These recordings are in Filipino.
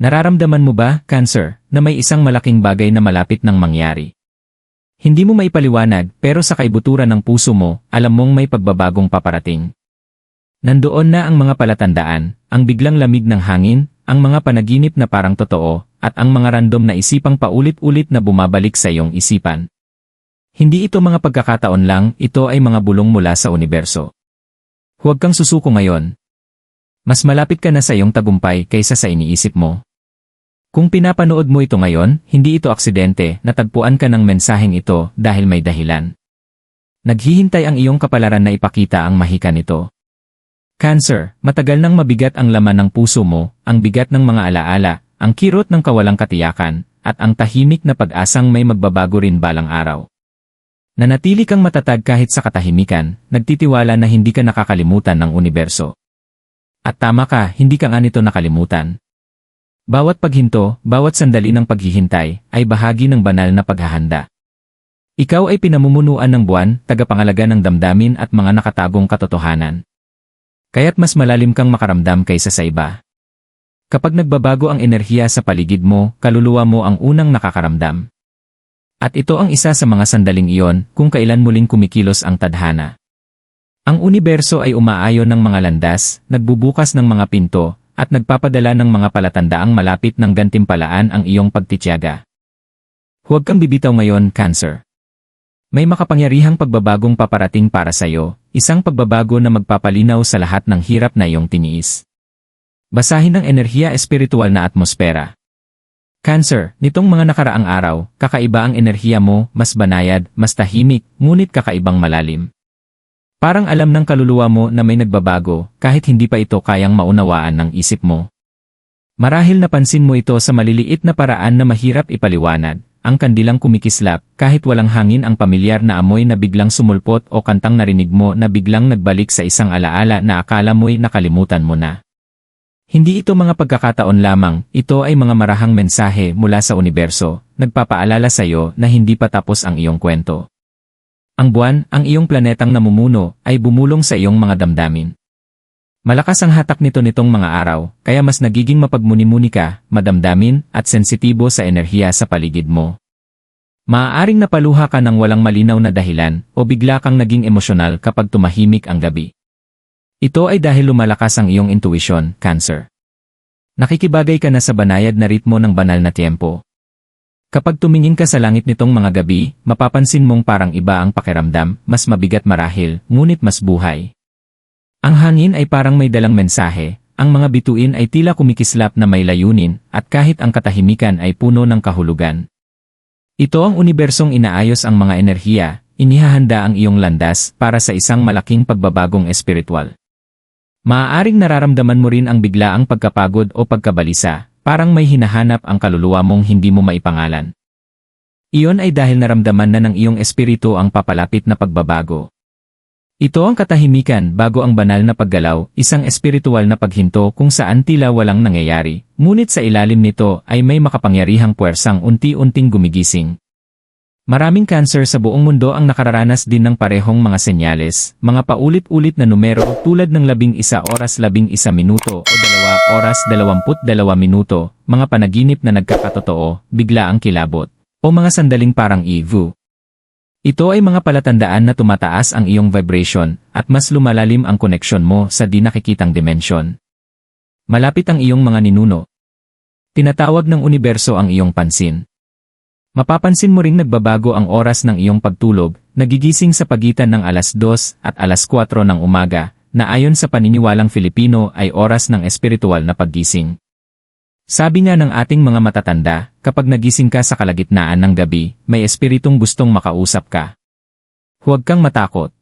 Nararamdaman mo ba, Cancer, na may isang malaking bagay na malapit ng mangyari? Hindi mo maipaliwanag pero sa kaibuturan ng puso mo, alam mong may pagbabagong paparating. Nandoon na ang mga palatandaan, ang biglang lamig ng hangin, ang mga panaginip na parang totoo, at ang mga random na isipang paulit-ulit na bumabalik sa iyong isipan. Hindi ito mga pagkakataon lang, ito ay mga bulong mula sa universo. Huwag kang susuko ngayon. Mas malapit ka na sa iyong tagumpay kaysa sa iniisip mo. Kung pinapanood mo ito ngayon, hindi ito aksidente, natagpuan ka ng mensaheng ito dahil may dahilan. Naghihintay ang iyong kapalaran na ipakita ang mahika nito. Cancer, matagal nang mabigat ang laman ng puso mo, ang bigat ng mga alaala, ang kirot ng kawalang katiyakan, at ang tahimik na pag-asang may magbabago rin balang araw. Nanatili kang matatag kahit sa katahimikan, nagtitiwala na hindi ka nakakalimutan ng universo. At tama ka, hindi ka nga nito nakalimutan. Bawat paghinto, bawat sandali ng paghihintay, ay bahagi ng banal na paghahanda. Ikaw ay pinamumunuan ng buwan, tagapangalaga ng damdamin at mga nakatagong katotohanan. Kaya't mas malalim kang makaramdam kaysa sa iba. Kapag nagbabago ang enerhiya sa paligid mo, kaluluwa mo ang unang nakakaramdam. At ito ang isa sa mga sandaling iyon kung kailan muling kumikilos ang tadhana. Ang universo ay umaayon ng mga landas, nagbubukas ng mga pinto, at nagpapadala ng mga palatandaang malapit ng gantimpalaan ang iyong pagtityaga. Huwag kang bibitaw ngayon, Cancer. May makapangyarihang pagbabagong paparating para sa iyo, isang pagbabago na magpapalinaw sa lahat ng hirap na iyong tiniis. Basahin ang enerhiya espiritual na atmosfera. Cancer, nitong mga nakaraang araw, kakaiba ang enerhiya mo, mas banayad, mas tahimik, ngunit kakaibang malalim. Parang alam ng kaluluwa mo na may nagbabago, kahit hindi pa ito kayang maunawaan ng isip mo. Marahil napansin mo ito sa maliliit na paraan na mahirap ipaliwanag, ang kandilang kumikislap, kahit walang hangin ang pamilyar na amoy na biglang sumulpot o kantang narinig mo na biglang nagbalik sa isang alaala na akala mo'y nakalimutan mo na. Hindi ito mga pagkakataon lamang, ito ay mga marahang mensahe mula sa universo, nagpapaalala sa iyo na hindi pa tapos ang iyong kwento. Ang buwan, ang iyong planetang namumuno, ay bumulong sa iyong mga damdamin. Malakas ang hatak nito nitong mga araw, kaya mas nagiging mapagmuni-muni ka, madamdamin, at sensitibo sa enerhiya sa paligid mo. Maaaring napaluha ka ng walang malinaw na dahilan o bigla kang naging emosyonal kapag tumahimik ang gabi. Ito ay dahil lumalakas ang iyong intuition, Cancer. Nakikibagay ka na sa banayad na ritmo ng banal na tiempo. Kapag tumingin ka sa langit nitong mga gabi, mapapansin mong parang iba ang pakiramdam, mas mabigat marahil, ngunit mas buhay. Ang hangin ay parang may dalang mensahe, ang mga bituin ay tila kumikislap na may layunin, at kahit ang katahimikan ay puno ng kahulugan. Ito ang unibersong inaayos ang mga enerhiya, inihahanda ang iyong landas para sa isang malaking pagbabagong espiritual. Maaaring nararamdaman mo rin ang biglaang pagkapagod o pagkabalisa, parang may hinahanap ang kaluluwa mong hindi mo maipangalan. Iyon ay dahil naramdaman na ng iyong espiritu ang papalapit na pagbabago. Ito ang katahimikan bago ang banal na paggalaw, isang espiritual na paghinto kung saan tila walang nangyayari, ngunit sa ilalim nito ay may makapangyarihang puwersang unti-unting gumigising. Maraming cancer sa buong mundo ang nakararanas din ng parehong mga senyales, mga paulit-ulit na numero tulad ng 11 oras 11 minuto o 2 oras 22 minuto, mga panaginip na nagkakatotoo, bigla ang kilabot, o mga sandaling parang EVU. Ito ay mga palatandaan na tumataas ang iyong vibration at mas lumalalim ang koneksyon mo sa di nakikitang dimensyon. Malapit ang iyong mga ninuno. Tinatawag ng universo ang iyong pansin. Mapapansin mo ring nagbabago ang oras ng iyong pagtulog, nagigising sa pagitan ng alas 2 at alas 4 ng umaga, na ayon sa paniniwalang Filipino ay oras ng espiritual na paggising. Sabi nga ng ating mga matatanda, kapag nagising ka sa kalagitnaan ng gabi, may espiritong gustong makausap ka. Huwag kang matakot.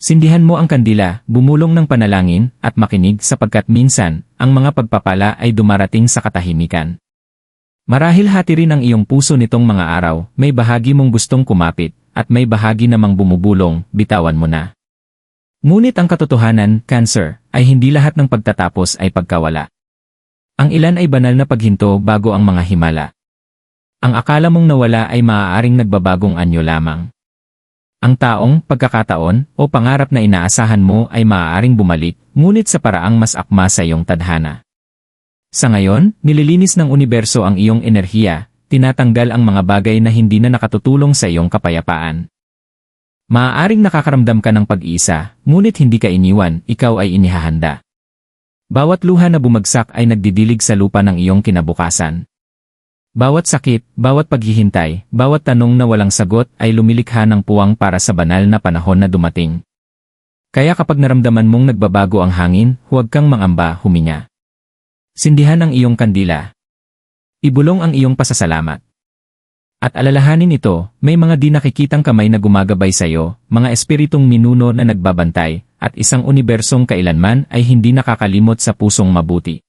Sindihan mo ang kandila, bumulong ng panalangin, at makinig sapagkat minsan, ang mga pagpapala ay dumarating sa katahimikan. Marahil hati rin ang iyong puso nitong mga araw, may bahagi mong gustong kumapit, at may bahagi namang bumubulong, bitawan mo na. Ngunit ang katotohanan, cancer, ay hindi lahat ng pagtatapos ay pagkawala. Ang ilan ay banal na paghinto bago ang mga himala. Ang akala mong nawala ay maaaring nagbabagong anyo lamang. Ang taong, pagkakataon, o pangarap na inaasahan mo ay maaaring bumalik, ngunit sa paraang mas akma sa iyong tadhana. Sa ngayon, nililinis ng universo ang iyong enerhiya, tinatanggal ang mga bagay na hindi na nakatutulong sa iyong kapayapaan. Maaaring nakakaramdam ka ng pag-iisa, ngunit hindi ka iniwan, ikaw ay inihahanda. Bawat luha na bumagsak ay nagdidilig sa lupa ng iyong kinabukasan. Bawat sakit, bawat paghihintay, bawat tanong na walang sagot ay lumilikha ng puwang para sa banal na panahon na dumating. Kaya kapag naramdaman mong nagbabago ang hangin, huwag kang mangamba, huminya. Sindihan ang iyong kandila. Ibulong ang iyong pasasalamat. At alalahanin ito, may mga di nakikitang kamay na gumagabay sa iyo, mga espiritong minuno na nagbabantay, at isang unibersong kailanman ay hindi nakakalimot sa pusong mabuti.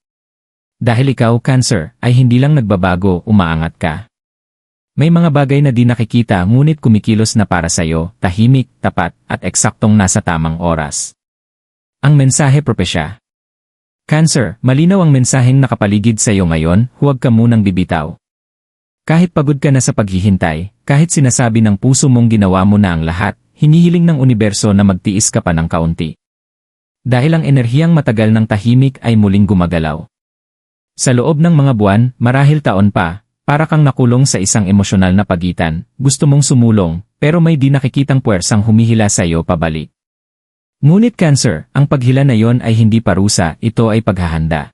Dahil ikaw, Cancer, ay hindi lang nagbabago, umaangat ka. May mga bagay na di nakikita ngunit kumikilos na para sa iyo, tahimik, tapat, at eksaktong nasa tamang oras. Ang mensahe propesya. Cancer, malinaw ang mensaheng nakapaligid sa iyo ngayon, huwag ka munang bibitaw. Kahit pagod ka na sa paghihintay, kahit sinasabi ng puso mong ginawa mo na ang lahat, hinihiling ng universo na magtiis ka pa ng kaunti. Dahil ang enerhiyang matagal ng tahimik ay muling gumagalaw. Sa loob ng mga buwan, marahil taon pa, para kang nakulong sa isang emosyonal na pagitan, gusto mong sumulong, pero may di nakikitang puwersang humihila sa iyo pabalik. Ngunit cancer, ang paghila na yon ay hindi parusa, ito ay paghahanda.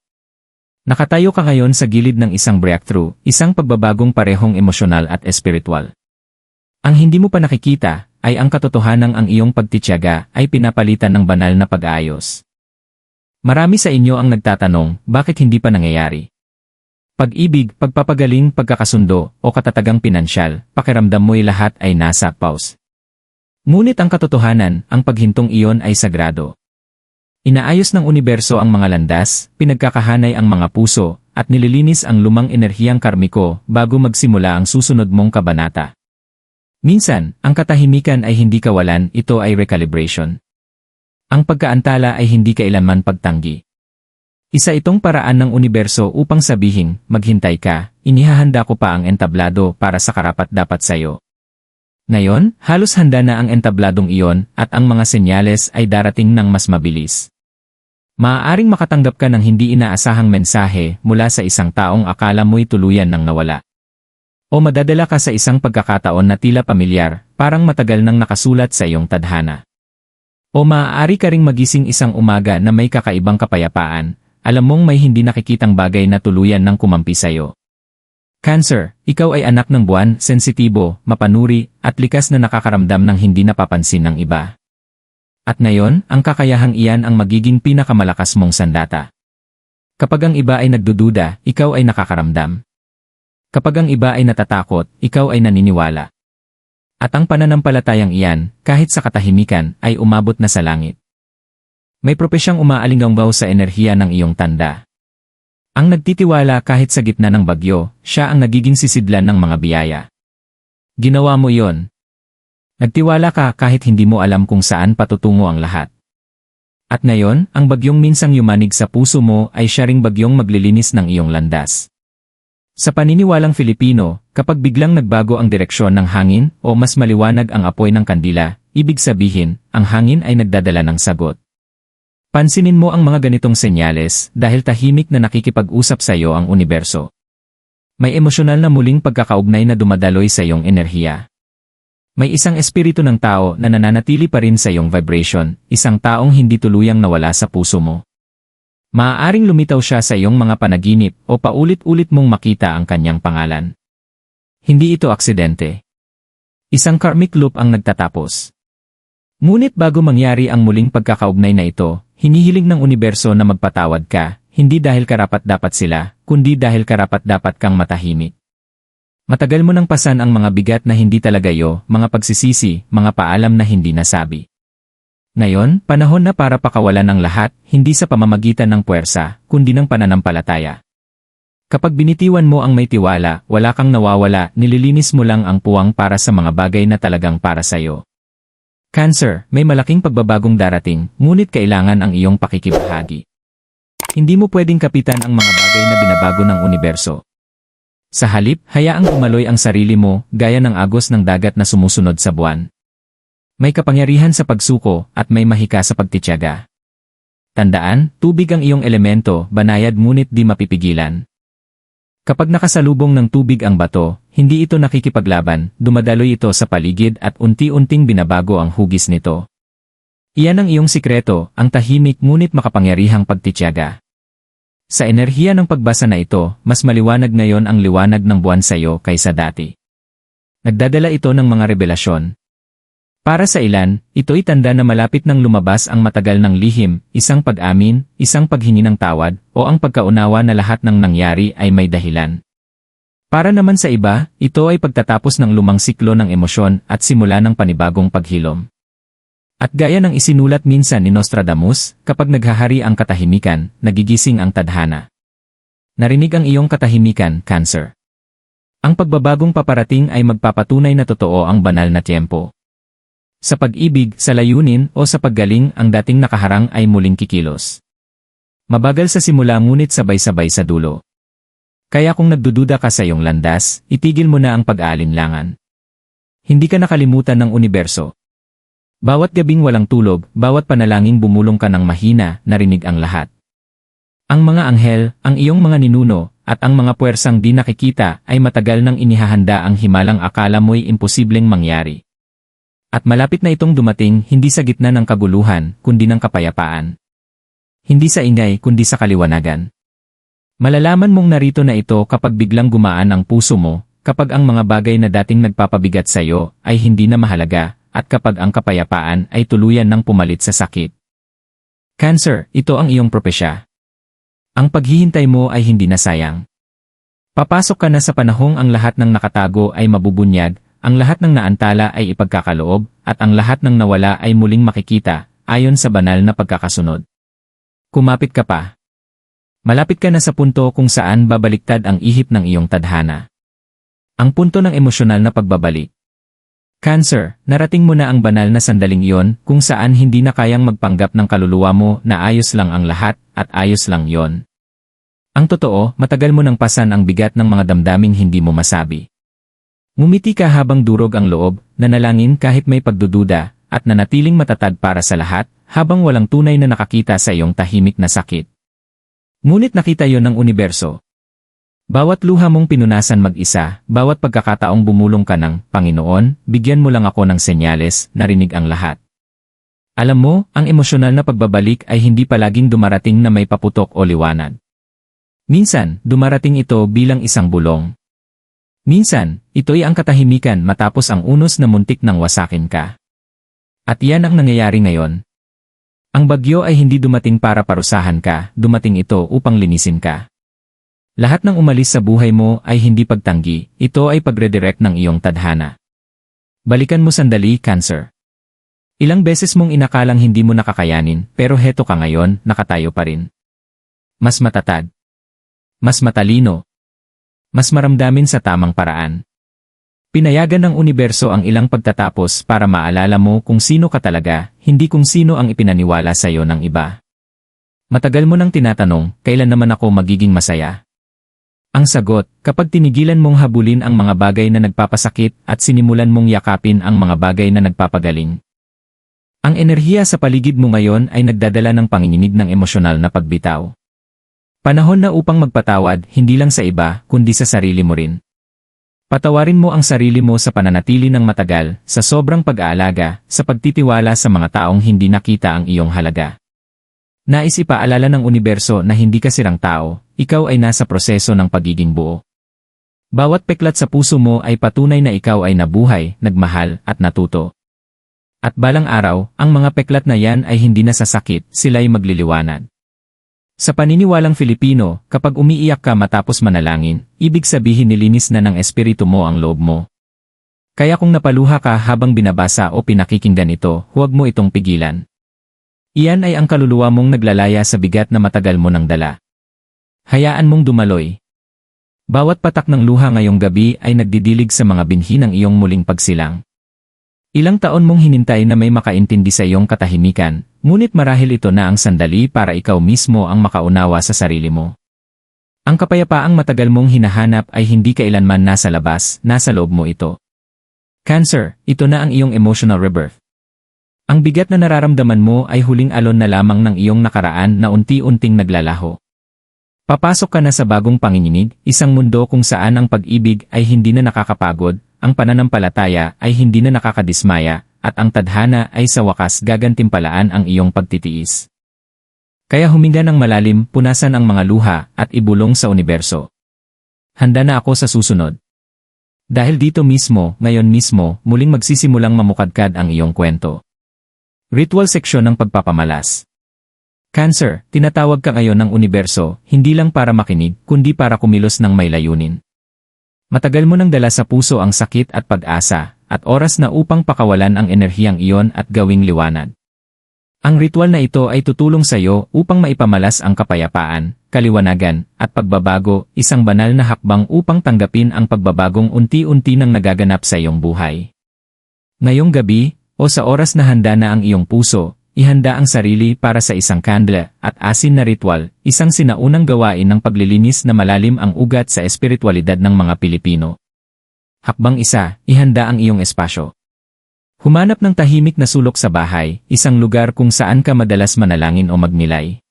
Nakatayo ka ngayon sa gilid ng isang breakthrough, isang pagbabagong parehong emosyonal at espiritual. Ang hindi mo pa nakikita, ay ang katotohanang ang iyong pagtityaga ay pinapalitan ng banal na pag-aayos. Marami sa inyo ang nagtatanong, bakit hindi pa nangyayari? Pag-ibig, pagpapagaling, pagkakasundo, o katatagang pinansyal, pakiramdam mo'y lahat ay nasa pause. Ngunit ang katotohanan, ang paghintong iyon ay sagrado. Inaayos ng universo ang mga landas, pinagkakahanay ang mga puso, at nililinis ang lumang enerhiyang karmiko bago magsimula ang susunod mong kabanata. Minsan, ang katahimikan ay hindi kawalan, ito ay recalibration. Ang pagkaantala ay hindi kailanman pagtanggi. Isa itong paraan ng universo upang sabihin, maghintay ka, inihahanda ko pa ang entablado para sa karapat dapat sayo. Ngayon, halos handa na ang entabladong iyon at ang mga senyales ay darating ng mas mabilis. Maaaring makatanggap ka ng hindi inaasahang mensahe mula sa isang taong akala mo'y tuluyan ng nawala. O madadala ka sa isang pagkakataon na tila pamilyar, parang matagal nang nakasulat sa iyong tadhana. O maaari ka ring magising isang umaga na may kakaibang kapayapaan, alam mong may hindi nakikitang bagay na tuluyan ng kumampi sa'yo. Cancer, ikaw ay anak ng buwan, sensitibo, mapanuri, at likas na nakakaramdam ng hindi napapansin ng iba. At ngayon, ang kakayahang iyan ang magiging pinakamalakas mong sandata. Kapag ang iba ay nagdududa, ikaw ay nakakaramdam. Kapag ang iba ay natatakot, ikaw ay naniniwala. At ang pananampalatayang iyan, kahit sa katahimikan, ay umabot na sa langit. May propesyang umaalingangbaw sa enerhiya ng iyong tanda. Ang nagtitiwala kahit sa gitna ng bagyo, siya ang nagiging sisidlan ng mga biyaya. Ginawa mo yon. Nagtiwala ka kahit hindi mo alam kung saan patutungo ang lahat. At ngayon, ang bagyong minsang yumanig sa puso mo ay siya ring bagyong maglilinis ng iyong landas. Sa paniniwalang Filipino, kapag biglang nagbago ang direksyon ng hangin o mas maliwanag ang apoy ng kandila, ibig sabihin, ang hangin ay nagdadala ng sagot. Pansinin mo ang mga ganitong senyales dahil tahimik na nakikipag-usap sa iyo ang universo. May emosyonal na muling pagkakaugnay na dumadaloy sa iyong enerhiya. May isang espiritu ng tao na nananatili pa rin sa iyong vibration, isang taong hindi tuluyang nawala sa puso mo. Maaaring lumitaw siya sa iyong mga panaginip o paulit-ulit mong makita ang kanyang pangalan. Hindi ito aksidente. Isang karmic loop ang nagtatapos. Ngunit bago mangyari ang muling pagkakaugnay na ito, Hinihiling ng universo na magpatawad ka, hindi dahil karapat-dapat sila, kundi dahil karapat-dapat kang matahimik. Matagal mo nang pasan ang mga bigat na hindi talaga yo, mga pagsisisi, mga paalam na hindi nasabi. Ngayon, panahon na para pakawalan ng lahat, hindi sa pamamagitan ng puwersa, kundi ng pananampalataya. Kapag binitiwan mo ang may tiwala, wala kang nawawala, nililinis mo lang ang puwang para sa mga bagay na talagang para sa'yo. Cancer, may malaking pagbabagong darating, ngunit kailangan ang iyong pakikibahagi. Hindi mo pwedeng kapitan ang mga bagay na binabago ng universo. Sa halip, hayaang umaloy ang sarili mo, gaya ng agos ng dagat na sumusunod sa buwan. May kapangyarihan sa pagsuko, at may mahika sa pagtityaga. Tandaan, tubig ang iyong elemento, banayad ngunit di mapipigilan. Kapag nakasalubong ng tubig ang bato, hindi ito nakikipaglaban, dumadaloy ito sa paligid at unti-unting binabago ang hugis nito. Iyan ang iyong sikreto, ang tahimik ngunit makapangyarihang pagtityaga. Sa enerhiya ng pagbasa na ito, mas maliwanag ngayon ang liwanag ng buwan sa iyo kaysa dati. Nagdadala ito ng mga revelasyon. Para sa ilan, ito'y tanda na malapit nang lumabas ang matagal ng lihim, isang pag-amin, isang paghingi ng tawad, o ang pagkaunawa na lahat ng nangyari ay may dahilan. Para naman sa iba, ito ay pagtatapos ng lumang siklo ng emosyon at simula ng panibagong paghilom. At gaya ng isinulat minsan ni Nostradamus, kapag naghahari ang katahimikan, nagigising ang tadhana. Narinig ang iyong katahimikan, Cancer. Ang pagbabagong paparating ay magpapatunay na totoo ang banal na tiyempo. Sa pag-ibig, sa layunin, o sa paggaling, ang dating nakaharang ay muling kikilos. Mabagal sa simula ngunit sabay-sabay sa dulo. Kaya kung nagdududa ka sa iyong landas, itigil mo na ang pag-aalinlangan. Hindi ka nakalimutan ng universo, bawat gabing walang tulog, bawat panalangin bumulong ka ng mahina, narinig ang lahat. Ang mga anghel, ang iyong mga ninuno, at ang mga puwersang di nakikita ay matagal nang inihahanda ang himalang akala mo'y imposibleng mangyari. At malapit na itong dumating hindi sa gitna ng kaguluhan, kundi ng kapayapaan. Hindi sa ingay kundi sa kaliwanagan. Malalaman mong narito na ito kapag biglang gumaan ang puso mo, kapag ang mga bagay na dating nagpapabigat sa iyo ay hindi na mahalaga, at kapag ang kapayapaan ay tuluyan ng pumalit sa sakit. Cancer, ito ang iyong propesya. Ang paghihintay mo ay hindi na sayang. Papasok ka na sa panahong ang lahat ng nakatago ay mabubunyag, ang lahat ng naantala ay ipagkakaloob, at ang lahat ng nawala ay muling makikita, ayon sa banal na pagkakasunod. Kumapit ka pa. Malapit ka na sa punto kung saan babaliktad ang ihip ng iyong tadhana. Ang punto ng emosyonal na pagbabalik. Cancer, narating mo na ang banal na sandaling iyon kung saan hindi na kayang magpanggap ng kaluluwa mo na ayos lang ang lahat at ayos lang yon. Ang totoo, matagal mo nang pasan ang bigat ng mga damdaming hindi mo masabi. Ngumiti ka habang durog ang loob, nanalangin kahit may pagdududa, at nanatiling matatag para sa lahat, habang walang tunay na nakakita sa iyong tahimik na sakit. Ngunit nakita yon ng universo, bawat luha mong pinunasan mag-isa, bawat pagkakataong bumulong ka ng, Panginoon, bigyan mo lang ako ng senyales, narinig ang lahat. Alam mo, ang emosyonal na pagbabalik ay hindi palaging dumarating na may paputok o liwanag. Minsan, dumarating ito bilang isang bulong. Minsan, ito'y ang katahimikan matapos ang unos na muntik ng wasakin ka. At yan ang nangyayari ngayon. Ang bagyo ay hindi dumating para parusahan ka, dumating ito upang linisin ka. Lahat ng umalis sa buhay mo ay hindi pagtanggi, ito ay pagredirect ng iyong tadhana. Balikan mo sandali, Cancer. Ilang beses mong inakalang hindi mo nakakayanin, pero heto ka ngayon, nakatayo pa rin. Mas matatag. Mas matalino. Mas maramdamin sa tamang paraan. Pinayagan ng universo ang ilang pagtatapos para maalala mo kung sino ka talaga, hindi kung sino ang ipinaniwala sa iyo ng iba. Matagal mo nang tinatanong, kailan naman ako magiging masaya? Ang sagot, kapag tinigilan mong habulin ang mga bagay na nagpapasakit at sinimulan mong yakapin ang mga bagay na nagpapagaling. Ang enerhiya sa paligid mo ngayon ay nagdadala ng panginginig ng emosyonal na pagbitaw. Panahon na upang magpatawad hindi lang sa iba, kundi sa sarili mo rin. Patawarin mo ang sarili mo sa pananatili ng matagal, sa sobrang pag-aalaga, sa pagtitiwala sa mga taong hindi nakita ang iyong halaga. Nais ipaalala ng universo na hindi ka sirang tao, ikaw ay nasa proseso ng pagiging buo. Bawat peklat sa puso mo ay patunay na ikaw ay nabuhay, nagmahal, at natuto. At balang araw, ang mga peklat na yan ay hindi nasasakit, sila'y magliliwanag. Sa paniniwalang Filipino, kapag umiiyak ka matapos manalangin, ibig sabihin nilinis na ng espiritu mo ang loob mo. Kaya kung napaluha ka habang binabasa o pinakikinggan ito, huwag mo itong pigilan. Iyan ay ang kaluluwa mong naglalaya sa bigat na matagal mo nang dala. Hayaan mong dumaloy. Bawat patak ng luha ngayong gabi ay nagdidilig sa mga binhi ng iyong muling pagsilang. Ilang taon mong hinintay na may makaintindi sa iyong katahimikan, ngunit marahil ito na ang sandali para ikaw mismo ang makaunawa sa sarili mo. Ang kapayapaang matagal mong hinahanap ay hindi kailanman nasa labas, nasa loob mo ito. Cancer, ito na ang iyong emotional rebirth. Ang bigat na nararamdaman mo ay huling alon na lamang ng iyong nakaraan na unti-unting naglalaho. Papasok ka na sa bagong panginginig, isang mundo kung saan ang pag-ibig ay hindi na nakakapagod, ang pananampalataya ay hindi na nakakadismaya, at ang tadhana ay sa wakas gagantimpalaan ang iyong pagtitiis. Kaya huminga ng malalim, punasan ang mga luha, at ibulong sa universo. Handa na ako sa susunod. Dahil dito mismo, ngayon mismo, muling magsisimulang mamukadkad ang iyong kwento. Ritual seksyon ng pagpapamalas. Cancer, tinatawag ka ngayon ng universo, hindi lang para makinig, kundi para kumilos ng may layunin. Matagal mo nang dala sa puso ang sakit at pag-asa, at oras na upang pakawalan ang enerhiyang iyon at gawing liwanag. Ang ritual na ito ay tutulong sa iyo upang maipamalas ang kapayapaan, kaliwanagan, at pagbabago, isang banal na hakbang upang tanggapin ang pagbabagong unti-unti nang nagaganap sa iyong buhay. Ngayong gabi, o sa oras na handa na ang iyong puso, ihanda ang sarili para sa isang kandla at asin na ritual, isang sinaunang gawain ng paglilinis na malalim ang ugat sa espiritualidad ng mga Pilipino. Hakbang isa, ihanda ang iyong espasyo. Humanap ng tahimik na sulok sa bahay, isang lugar kung saan ka madalas manalangin o magmilay.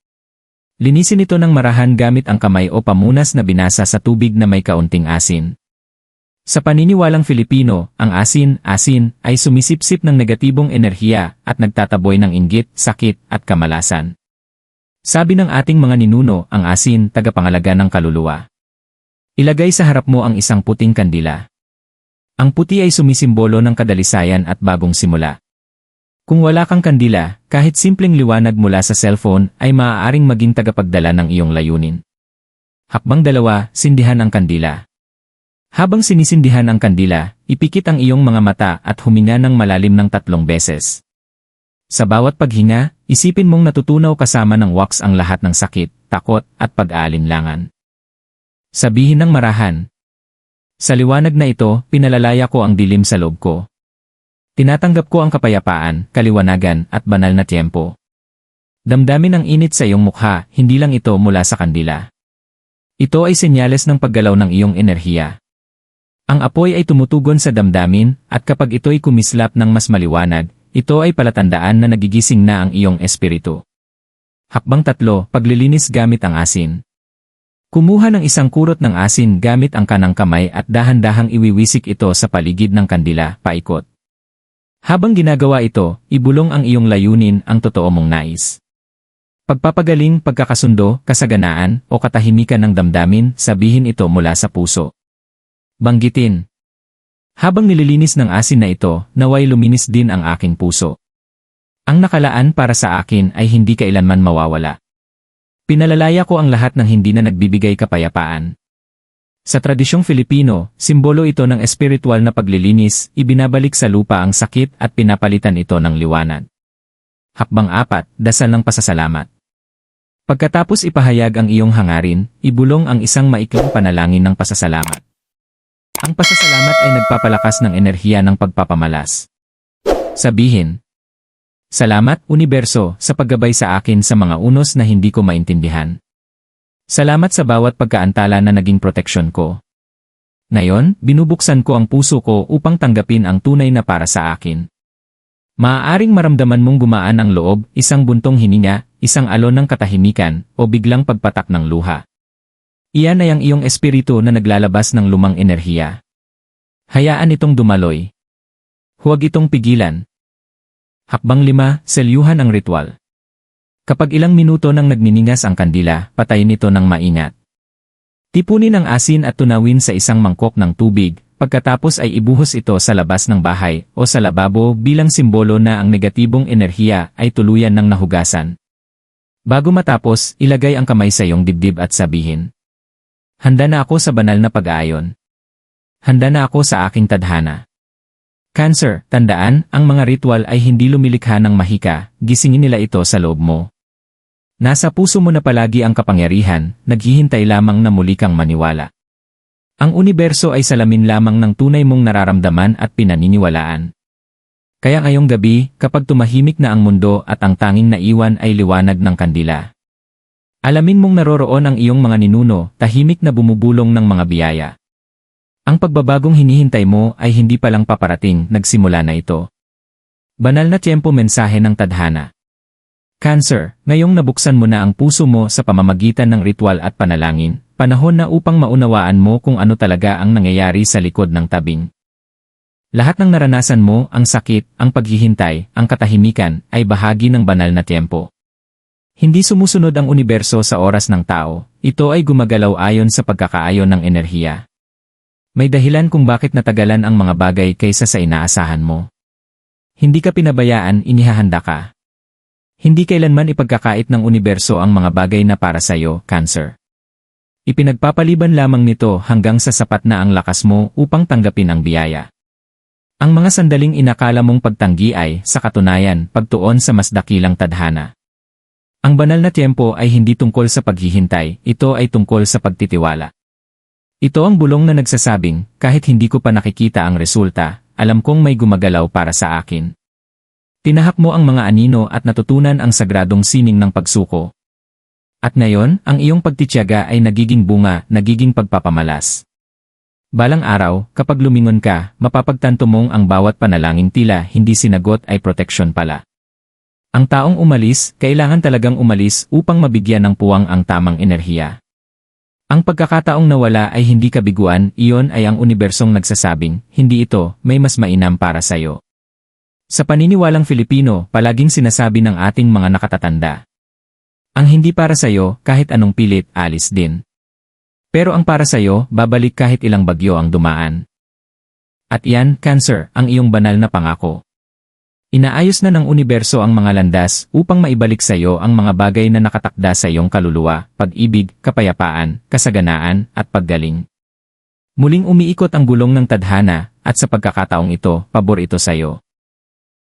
Linisin ito ng marahan gamit ang kamay o pamunas na binasa sa tubig na may kaunting asin. Sa paniniwalang Filipino, ang asin-asin ay sumisipsip ng negatibong enerhiya at nagtataboy ng inggit, sakit at kamalasan. Sabi ng ating mga ninuno, ang asin tagapangalaga ng kaluluwa. Ilagay sa harap mo ang isang puting kandila. Ang puti ay sumisimbolo ng kadalisayan at bagong simula. Kung wala kang kandila, kahit simpleng liwanag mula sa cellphone ay maaaring maging tagapagdala ng iyong layunin. Hakbang dalawa, sindihan ang kandila. Habang sinisindihan ang kandila, ipikit ang iyong mga mata at huminga ng malalim ng tatlong beses. Sa bawat paghinga, isipin mong natutunaw kasama ng wax ang lahat ng sakit, takot, at pag-aalinlangan. Sabihin ng marahan, sa liwanag na ito, pinalalaya ko ang dilim sa loob ko. Tinatanggap ko ang kapayapaan, kaliwanagan, at banal na tiempo. Damdamin ang init sa iyong mukha, hindi lang ito mula sa kandila. Ito ay senyales ng paggalaw ng iyong enerhiya. Ang apoy ay tumutugon sa damdamin, at kapag ito'y kumislap ng mas maliwanag, ito ay palatandaan na nagigising na ang iyong espiritu. Hakbang tatlo, paglilinis gamit ang asin. Kumuha ng isang kurot ng asin gamit ang kanang kamay at dahan-dahang iwiwisik ito sa paligid ng kandila, paikot. Habang ginagawa ito, ibulong ang iyong layunin ang totoo mong nais. Pagpapagaling, pagkakasundo, kasaganaan, o katahimikan ng damdamin, sabihin ito mula sa puso. Banggitin. Habang nililinis ng asin na ito, naway luminis din ang aking puso. Ang nakalaan para sa akin ay hindi kailanman mawawala. Pinalalaya ko ang lahat ng hindi na nagbibigay kapayapaan. Sa tradisyong Filipino, simbolo ito ng espiritual na paglilinis, ibinabalik sa lupa ang sakit at pinapalitan ito ng liwanag. Hakbang apat, dasal ng pasasalamat. Pagkatapos ipahayag ang iyong hangarin, ibulong ang isang maikling panalangin ng pasasalamat. Ang pasasalamat ay nagpapalakas ng enerhiya ng pagpapamalas. Sabihin, Salamat, Universo, sa paggabay sa akin sa mga unos na hindi ko maintindihan. Salamat sa bawat pagkaantala na naging proteksyon ko. Ngayon, binubuksan ko ang puso ko upang tanggapin ang tunay na para sa akin. Maaaring maramdaman mong gumaan ang loob, isang buntong hininga, isang alon ng katahimikan, o biglang pagpatak ng luha. Iyan ay ang iyong espiritu na naglalabas ng lumang enerhiya. Hayaan itong dumaloy. Huwag itong pigilan, Hakbang lima, selyuhan ang ritual. Kapag ilang minuto nang nagniningas ang kandila, patayin ito ng maingat. Tipunin ang asin at tunawin sa isang mangkok ng tubig, pagkatapos ay ibuhos ito sa labas ng bahay o sa lababo bilang simbolo na ang negatibong enerhiya ay tuluyan ng nahugasan. Bago matapos, ilagay ang kamay sa iyong dibdib at sabihin. Handa na ako sa banal na pag-aayon. Handa na ako sa aking tadhana. Cancer, tandaan, ang mga ritual ay hindi lumilikha ng mahika, gisingin nila ito sa loob mo. Nasa puso mo na palagi ang kapangyarihan, naghihintay lamang na muli kang maniwala. Ang universo ay salamin lamang ng tunay mong nararamdaman at pinaniniwalaan. Kaya ngayong gabi, kapag tumahimik na ang mundo at ang tanging naiwan ay liwanag ng kandila. Alamin mong naroroon ang iyong mga ninuno, tahimik na bumubulong ng mga biyaya. Ang pagbabagong hinihintay mo ay hindi pa lang paparating, nagsimula na ito. Banal na tiyempo mensahe ng tadhana. Cancer, ngayong nabuksan mo na ang puso mo sa pamamagitan ng ritual at panalangin, panahon na upang maunawaan mo kung ano talaga ang nangyayari sa likod ng tabing. Lahat ng naranasan mo, ang sakit, ang paghihintay, ang katahimikan, ay bahagi ng banal na tiyempo. Hindi sumusunod ang universo sa oras ng tao, ito ay gumagalaw ayon sa pagkakaayon ng enerhiya. May dahilan kung bakit natagalan ang mga bagay kaysa sa inaasahan mo. Hindi ka pinabayaan, inihahanda ka. Hindi kailanman ipagkakait ng universo ang mga bagay na para sa iyo, Cancer. Ipinagpapaliban lamang nito hanggang sa sapat na ang lakas mo upang tanggapin ang biyaya. Ang mga sandaling inakala mong pagtanggi ay, sa katunayan, pagtuon sa mas dakilang tadhana. Ang banal na tiyempo ay hindi tungkol sa paghihintay, ito ay tungkol sa pagtitiwala. Ito ang bulong na nagsasabing, kahit hindi ko pa nakikita ang resulta, alam kong may gumagalaw para sa akin. Tinahak mo ang mga anino at natutunan ang sagradong sining ng pagsuko. At ngayon, ang iyong pagtityaga ay nagiging bunga, nagiging pagpapamalas. Balang araw, kapag lumingon ka, mapapagtanto mong ang bawat panalangin tila hindi sinagot ay proteksyon pala. Ang taong umalis, kailangan talagang umalis upang mabigyan ng puwang ang tamang enerhiya. Ang pagkakataong nawala ay hindi kabiguan, iyon ay ang unibersong nagsasabing, hindi ito, may mas mainam para sayo. Sa paniniwalang Filipino, palaging sinasabi ng ating mga nakatatanda. Ang hindi para sa'yo, kahit anong pilit, alis din. Pero ang para sa'yo, babalik kahit ilang bagyo ang dumaan. At yan, Cancer, ang iyong banal na pangako. Inaayos na ng universo ang mga landas upang maibalik sa iyo ang mga bagay na nakatakda sa iyong kaluluwa, pag-ibig, kapayapaan, kasaganaan, at paggaling. Muling umiikot ang gulong ng tadhana, at sa pagkakataong ito, pabor ito sa iyo.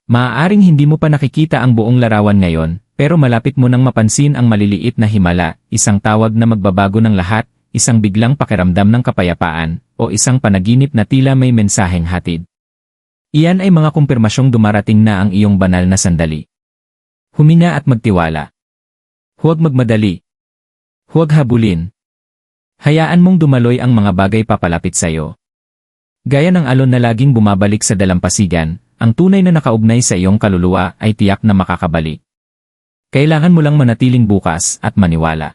Maaaring hindi mo pa nakikita ang buong larawan ngayon, pero malapit mo nang mapansin ang maliliit na himala, isang tawag na magbabago ng lahat, isang biglang pakiramdam ng kapayapaan, o isang panaginip na tila may mensaheng hatid. Iyan ay mga kumpirmasyong dumarating na ang iyong banal na sandali. Humina at magtiwala. Huwag magmadali. Huwag habulin. Hayaan mong dumaloy ang mga bagay papalapit sa iyo. Gaya ng alon na laging bumabalik sa dalampasigan, ang tunay na nakaugnay sa iyong kaluluwa ay tiyak na makakabalik. Kailangan mo lang manatiling bukas at maniwala.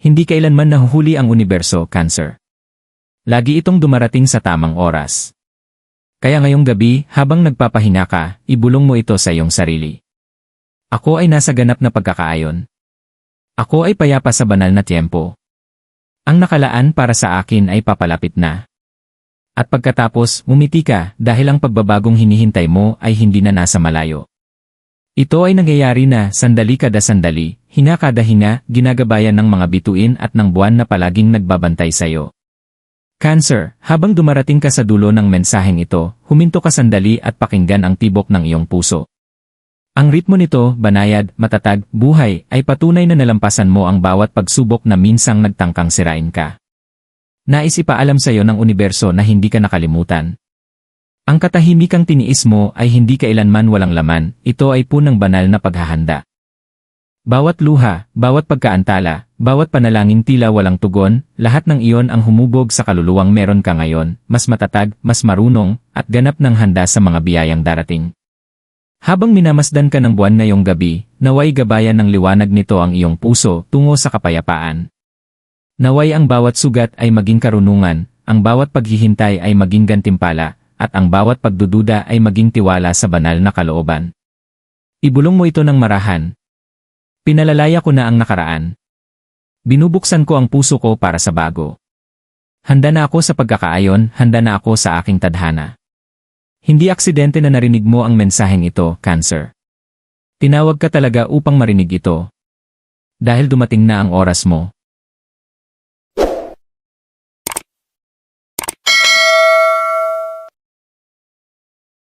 Hindi kailanman nahuhuli ang universo, Cancer. Lagi itong dumarating sa tamang oras. Kaya ngayong gabi, habang nagpapahinga ka, ibulong mo ito sa iyong sarili. Ako ay nasa ganap na pagkakaayon. Ako ay payapa sa banal na tiempo. Ang nakalaan para sa akin ay papalapit na. At pagkatapos, umiti ka dahil ang pagbabagong hinihintay mo ay hindi na nasa malayo. Ito ay nangyayari na sandali kada sandali, hinga kada hinga, ginagabayan ng mga bituin at ng buwan na palaging nagbabantay sa'yo. Cancer, habang dumarating ka sa dulo ng mensaheng ito, huminto ka sandali at pakinggan ang tibok ng iyong puso. Ang ritmo nito, banayad, matatag, buhay, ay patunay na nalampasan mo ang bawat pagsubok na minsang nagtangkang sirain ka. Nais ipaalam sa iyo ng universo na hindi ka nakalimutan. Ang katahimikang tiniis mo ay hindi kailanman walang laman, ito ay punang banal na paghahanda. Bawat luha, bawat pagkaantala, bawat panalangin tila walang tugon, lahat ng iyon ang humubog sa kaluluwang meron ka ngayon, mas matatag, mas marunong, at ganap ng handa sa mga biyayang darating. Habang minamasdan ka ng buwan ngayong gabi, naway gabayan ng liwanag nito ang iyong puso tungo sa kapayapaan. Naway ang bawat sugat ay maging karunungan, ang bawat paghihintay ay maging gantimpala, at ang bawat pagdududa ay maging tiwala sa banal na kalooban. Ibulong mo ito ng marahan. Pinalalaya ko na ang nakaraan. Binubuksan ko ang puso ko para sa bago. Handa na ako sa pagkakaayon, handa na ako sa aking tadhana. Hindi aksidente na narinig mo ang mensaheng ito, Cancer. Tinawag ka talaga upang marinig ito. Dahil dumating na ang oras mo.